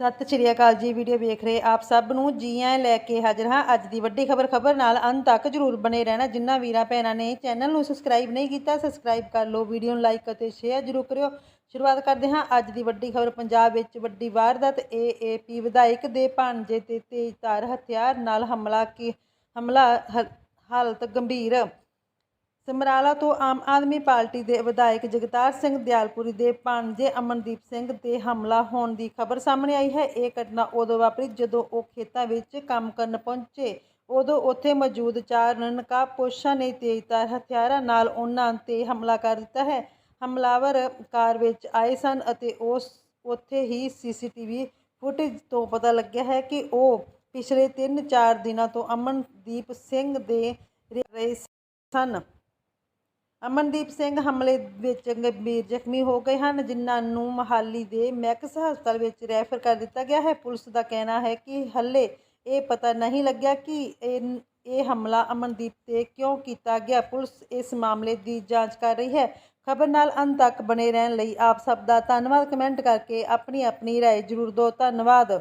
ਸਤਿ ਸ਼੍ਰੀ ਅਕਾਲ ਜੀ, ਵੀਡੀਓ ਵੇਖ ਰਹੇ ਆਪ ਸਭ ਨੂੰ। ਜੀ ਆਇਆਂ ਲੈ ਕੇ ਹਾਜ਼ਰ ਹਾਂ। ਅੱਜ ਦੀ ਵੱਡੀ ਖਬਰ ਖਬਰ ਨਾਲ ਅੰਤ ਤੱਕ ਜਰੂਰ ਬਣੇ ਰਹਿਣਾ। ਜਿਨ੍ਹਾਂ ਵੀਰਾਂ ਭੈਣਾਂ ਨੇ ਚੈਨਲ ਨੂੰ ਸਬਸਕ੍ਰਾਈਬ ਨਹੀਂ ਕੀਤਾ, ਸਬਸਕ੍ਰਾਈਬ ਕਰ ਲਓ, ਵੀਡੀਓ ਨੂੰ ਲਾਈਕ ਅਤੇ ਸ਼ੇਅਰ ਜਰੂਰ ਕਰਿਓ। ਸ਼ੁਰੂਆਤ ਕਰਦੇ ਹਾਂ। ਅੱਜ ਦੀ ਵੱਡੀ ਖਬਰ, ਪੰਜਾਬ ਵਿੱਚ ਵੱਡੀ ਵਾਰਦਾਤ। ਏਏਪੀ ਵਿਧਾਇਕ ਦੇ ਭਾਂਜੇ ਤੇ ਤੇਜ਼ਧਾਰ ਹਥਿਆਰ ਨਾਲ ਹਮਲਾ ਕੀ, ਹਮਲਾ ਹ- ਹਾਲਤ ਗੰਭੀਰ। ਸਮਰਾਲਾ ਤੋਂ ਆਮ ਆਦਮੀ ਪਾਰਟੀ ਦੇ ਵਿਧਾਇਕ ਜਗਤਾਰ ਸਿੰਘ ਦਿਆਲਪੁਰੀ ਦੇ ਭਾਣਜੇ ਅਮਨਦੀਪ ਸਿੰਘ ਤੇ ਹਮਲਾ ਹੋਣ ਦੀ ਖਬਰ ਸਾਹਮਣੇ ਆਈ ਹੈ। ਇਹ ਘਟਨਾ ਉਦੋਂ ਵਾਪਰੀ ਜਦੋਂ ਉਹ ਖੇਤਾਂ ਵਿੱਚ ਕੰਮ ਕਰਨ ਪਹੁੰਚੇ। ਉਦੋਂ ਉੱਥੇ ਮੌਜੂਦ ਚਾਰ ਨਕਾਬਪੋਸ਼ਾਂ ਨੇ ਤੇਜ਼ਧਾਰ ਹਥਿਆਰਾਂ ਨਾਲ ਉਹਨਾਂ ਤੇ ਹਮਲਾ ਕਰ ਦਿੱਤਾ ਹੈ। ਹਮਲਾਵਰ ਕਾਰ ਵਿੱਚ ਆਏ ਸਨ ਅਤੇ ਉਸ ਉੱਥੇ ਹੀ ਸੀਸੀਟੀਵੀ ਫੁਟੇਜ ਤੋਂ ਪਤਾ ਲੱਗਿਆ ਹੈ ਕਿ ਉਹ ਪਿਛਲੇ 3-4 ਦਿਨਾਂ ਤੋਂ ਅਮਨਦੀਪ ਸਿੰਘ ਦੇ ਰਹੇ ਸਨ। ਅਮਨਦੀਪ ਸਿੰਘ ਹਮਲੇ ਵਿੱਚ ਗੰਭੀਰ ਜ਼ਖਮੀ ਹੋ ਗਏ ਹਨ ਜਿਨ੍ਹਾਂ ਨੂੰ ਮਹਾਲੀ ਦੇ ਮੈਕਸ ਹਸਪਤਾਲ ਵਿੱਚ ਰੈਫਰ ਕਰ ਦਿੱਤਾ ਗਿਆ ਹੈ ਪੁਲਿਸ ਦਾ ਕਹਿਣਾ ਹੈ ਕਿ ਹੱਲੇ ਇਹ ਪਤਾ ਨਹੀਂ ਲੱਗਿਆ ਕਿ ਇਹ ਇਹ ਹਮਲਾ ਅਮਨਦੀਪ ਤੇ ਕਿਉਂ ਕੀਤਾ ਗਿਆ ਪੁਲਿਸ ਇਸ ਮਾਮਲੇ ਦੀ ਜਾਂਚ ਕਰ ਰਹੀ ਹੈ ਖਬਰ ਨਾਲ ਅੰਤ ਤੱਕ ਬਣੇ ਰਹਿਣ ਲਈ ਆਪ ਸਭ ਦਾ ਧੰਨਵਾਦ ਕਮੈਂਟ ਕਰਕੇ ਆਪਣੀ ਆਪਣੀ رائے ਜ਼ਰੂਰ ਦਿਓ ਧੰਨਵਾਦ